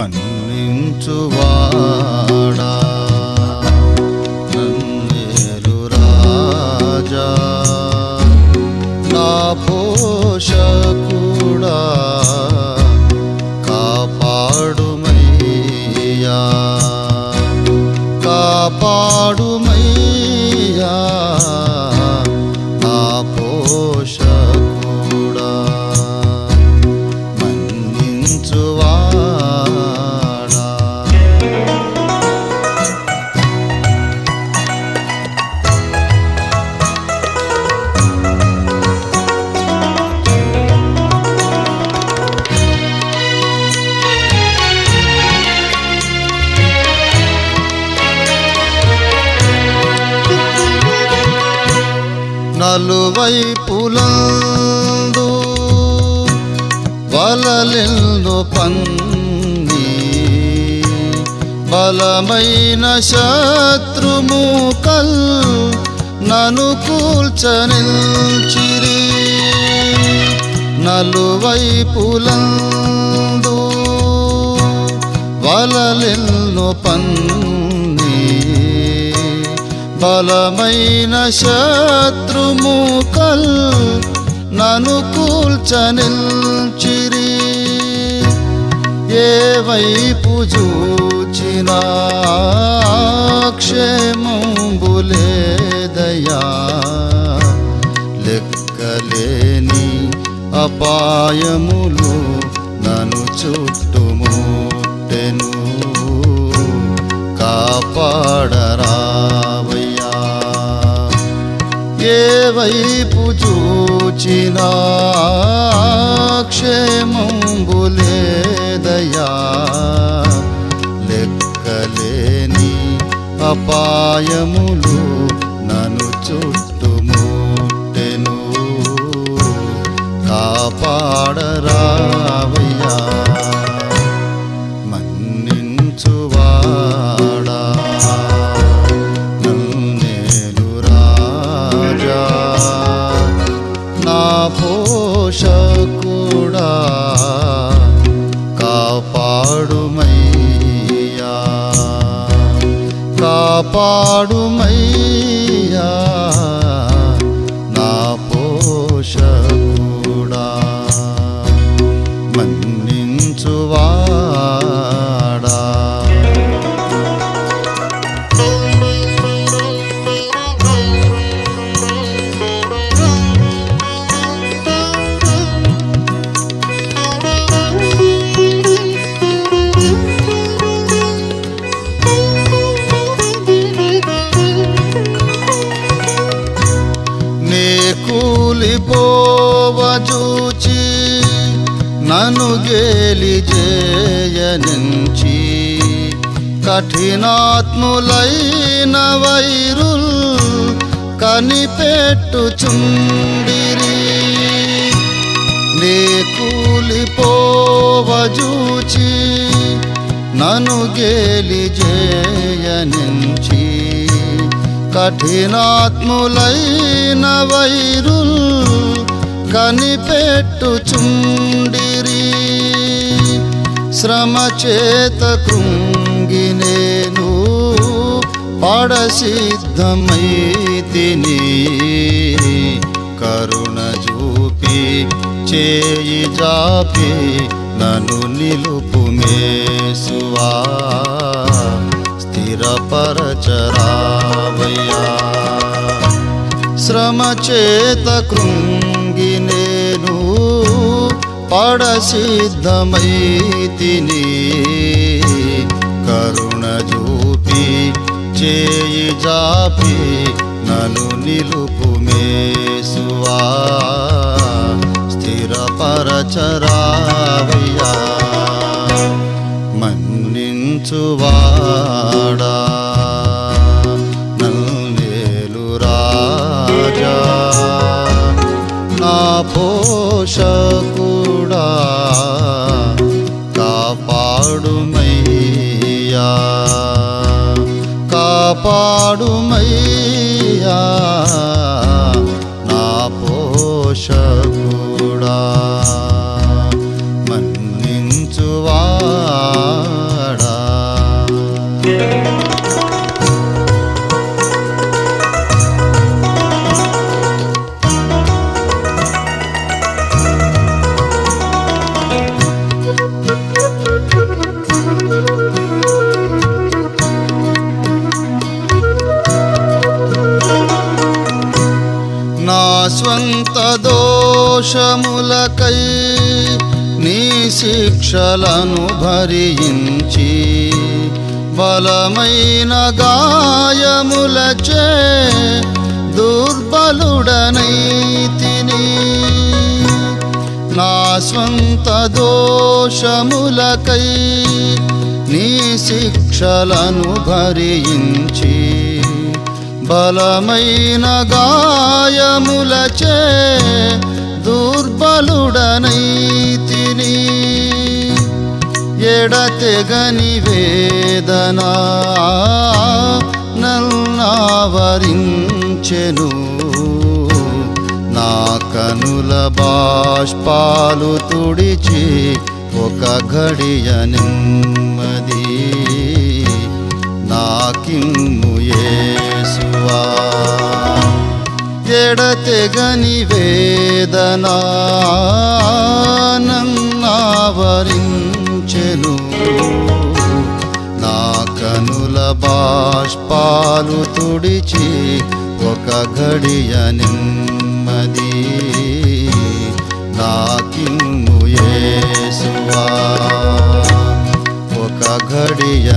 మన్నించువాడా. నలువైపులందు వలలెల్లు పంది బలమైన శత్రుముకల్ నను కూల్చనిల్చిరి. నలువైపులందు వలలిల్లు పంది బలమైన శత్రుముకల్ నను కూల్చనిల్చిరి. ఏ వైపు చూచిన క్షేమంబులేదయా లెక్కలేని అపాయములు నన్ను చుట్టుముట్టెను వైపు చూచినా క్షేమంబులేదయా లెక్కలేని అపాయములు నన్ను చూచి కాపాడుమయ్యా. నా పోషకుడా. మన్నించువాడా కూలిపోవజూచి నన్ను గేలి చేయనుంచి కఠినాత్ములైన వైరుల్ కనిపెట్టుచుండిరి నే కూలిపోవజూచి నన్ను గేలి చేయనుంచి కఠినాత్ములైన వైరుల్ కనిపెట్టుచుండిరి. శ్రమ చేత కృంగి నేను పడసిద్ధమైతిని. కరుణ చూపి చేయి జాపి నన్ను నిలుపు మేసువా స్థిరపరచరావయ్యా శ్రమ చేత కృంగి నేను పడసిద్ధమైతిని కరుణ చూపి చేయి జాపి నను నిలుపుమేసువా స్థిరపరచరావయ్యా మన్నించువాడా నన్నేలు రాజా నా పోషకుడా కాపాడుమయ్యా కాపాడుమయ్యా నా పోషకుడా. శిక్షలను భరించి బలమైన గాయములచే దుర్బలుడనై తిని నా స్వంత దోషములకై నీ శిక్షలను భరించి బలమైన గాయములచే బాలుడనైతిని ఎడతెగని వేదనా నల్నావరించెను. నా కనుల బాష్పాలు తుడిచి ఒక ఘడియ నెమ్మది. నాకిమ్ము యేసువా ఎడతెగని వేదన నన్నావరించెను నా కనుల బాష్పాలు తుడిచి ఒక ఘడియ నెమ్మది నాకిమ్ము యేసువా ఒక ఘడియ